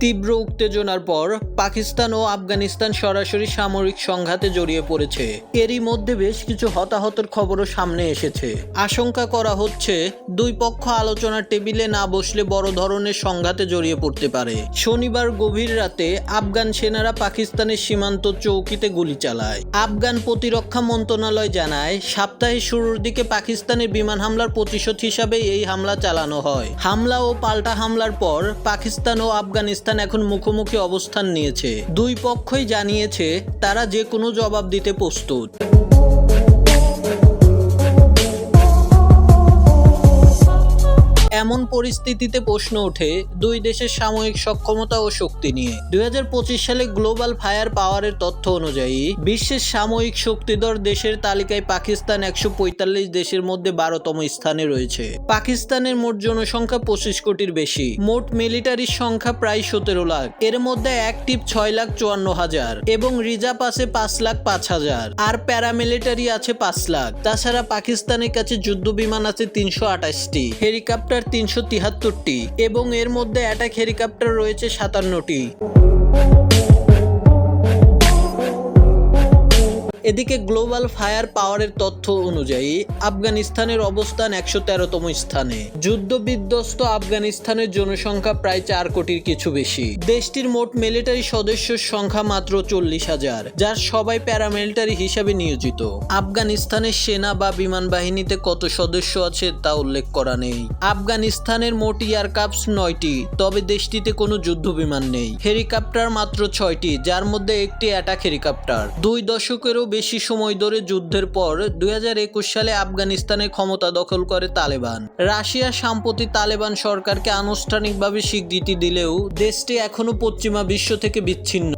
তীব্র উত্তেজনার পর পাকিস্তান ও আফগানিস্তান সরাসরি সামরিক সংঘাতে জড়িয়ে পড়েছে। এরই মধ্যে বেশ কিছু হতাহতের খবরও সামনে এসেছে। আশঙ্কা করা হচ্ছে, দুই পক্ষ আলোচনার টেবিলে না বসলে বড় ধরনের সংঘাতে জড়িয়ে পড়তে পারে। শনিবার গভীর রাতে আফগান সেনারা পাকিস্তানের সীমান্ত চৌকিতে গুলি চালায়। আফগান প্রতিরক্ষা মন্ত্রণালয় জানায়, সপ্তাহের শুরুর দিকে পাকিস্তানের বিমান হামলার প্রতিশোধ হিসাবে এই হামলা চালানো হয়। হামলা ও পাল্টা হামলার পর পাকিস্তান ও আফগানিস্তান এখন মুখোমুখি অবস্থান নিয়েছে। দুই পক্ষই জানিয়েছে, তারা যে কোনো জবাব দিতে প্রস্তুত। এমন পরিস্থিতিতে প্রশ্ন ওঠে দুই দেশের সাময়িক সক্ষমতা ও শক্তি নিয়ে। দুই সালে গ্লোবাল ফায়ার পাওয়ারের তথ্য অনুযায়ী, বিশ্বের সাময়িক শক্তিধর দেশের তালিকায় পাকিস্তান একশো পঁয়তাল্লিশ দেশের মধ্যে বারোতম স্থানে রয়েছে। পাকিস্তানের মোট জনসংখ্যা পঁচিশ কোটির বেশি। মোট মিলিটারির সংখ্যা প্রায় সতেরো লাখ। এর মধ্যে অ্যাক্টিভ ছয় লাখ চুয়ান্ন হাজার এবং রিজার্ভ আছে পাঁচ লাখ পাঁচ হাজার। আর প্যারামিলিটারি আছে পাঁচ লাখ। তাছাড়া পাকিস্তানের কাছে যুদ্ধ বিমান আছে তিনশো আঠাশটি। হেলিকপ্টার তিনশো তিহাত্তরটি এবং এর মধ্যে অ্যাটাক হেলিকপ্টার রয়েছে সাতান্নটি। এদিকে গ্লোবাল ফায়ার পাওয়ারের তথ্য অনুযায়ী, আফগানিস্তানের অবস্থান একশো তেরোতম স্থানে। যুদ্ধ বিধ্বস্ত আফগানিস্তানের জনসংখ্যা প্রায় চার কোটির কিছু বেশি। দেশটির মোট মিলিটারি সদস্যের সংখ্যা মাত্র চল্লিশ হাজার, যার সবাই প্যারামিলিটারি হিসাবে নিয়োজিত। আফগানিস্তানের সেনা বা বিমান বাহিনীতে কত সদস্য আছে তা উল্লেখ করা নেই। আফগানিস্তানের মোট এয়ারক্রাফট নয়টি, তবে দেশটিতে কোনো যুদ্ধ বিমান নেই। হেলিকপ্টার মাত্র ছয়টি, যার মধ্যে একটি অ্যাটাক হেলিকপ্টার। দুই দশকেরও বেশি সময় ধরে যুদ্ধের পর দুই হাজার একুশ সালে আফগানিস্তানে ক্ষমতা দখল করে তালেবান। রাশিয়া সাম্প্রতি তালেবান সরকারকে আনুষ্ঠানিকভাবে স্বীকৃতি দিলেও দেশটি এখনও পশ্চিমা বিশ্ব থেকে বিচ্ছিন্ন।